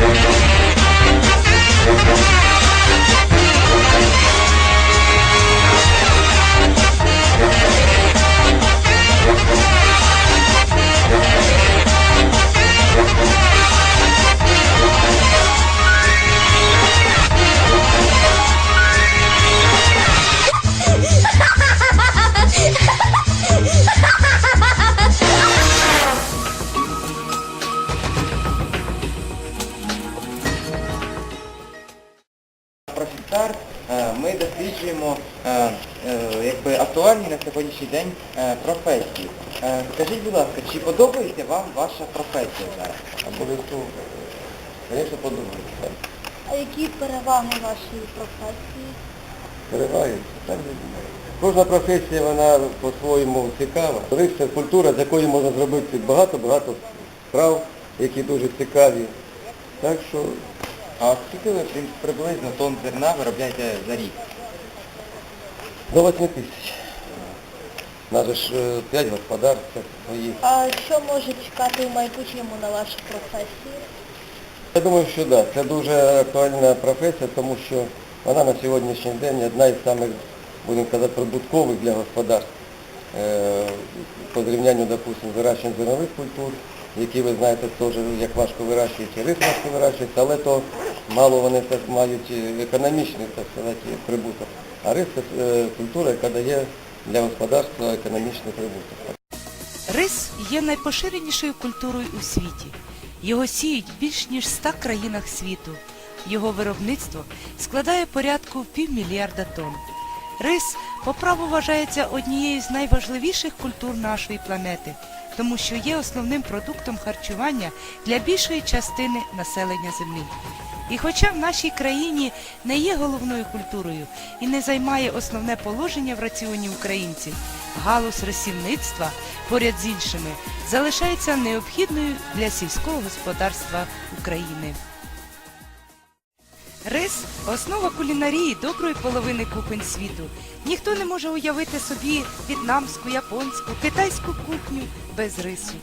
Thank you. Профіцар, е, ми досліджуємо е, е, якби актуальні на сьогоднішній день професії. Скажіть, будь ласка, чи подобається вам ваша професія зараз? Обов'язково. Звісно, подобається. А які переваги вашої професії? Переваги. Так, Кожна професія, вона по-своєму цікава. Рис це культура, з якої можна зробити багато-багато справ, які дуже цікаві. Так що А скільки ви приблизно тонн зерна виробляєте за рік? до 8 тисяч. У нас же ж 5 господарств своїх. А що може чекати в майбутньому на вашу професію? Я думаю, що так. Це дуже актуальна професія, тому що вона на сьогоднішній день одна із самих, будемо казати, прибуткових для господарств. Е, По зрівнянню, допустимо, вирощення зернових культур, які ви знаєте теж, як важко вирощують, і рис важко вирощується, але то мало вони так мають е, економічний, так сказати, прибуток. А рис це е, культура, яка дає для господарства економічний прибуток. Рис є найпоширенішою культурою у світі. Його сіють в більш ніж 100 країнах світу. Його виробництво складає порядку півмільярда тонн. Рис по праву вважається однією з найважливіших культур нашої планети, тому що є основним продуктом харчування для більшої частини населення Землі. І хоча в нашій країні не є головною культурою і не займає основне положення в раціоні українців, галузь росівництва поряд з іншими залишається необхідною для сільського господарства України. Рис основа кулінарії доброї половини кухонь світу. Ніхто не може уявити собі в'єтнамську, японську, китайську кухню без рису.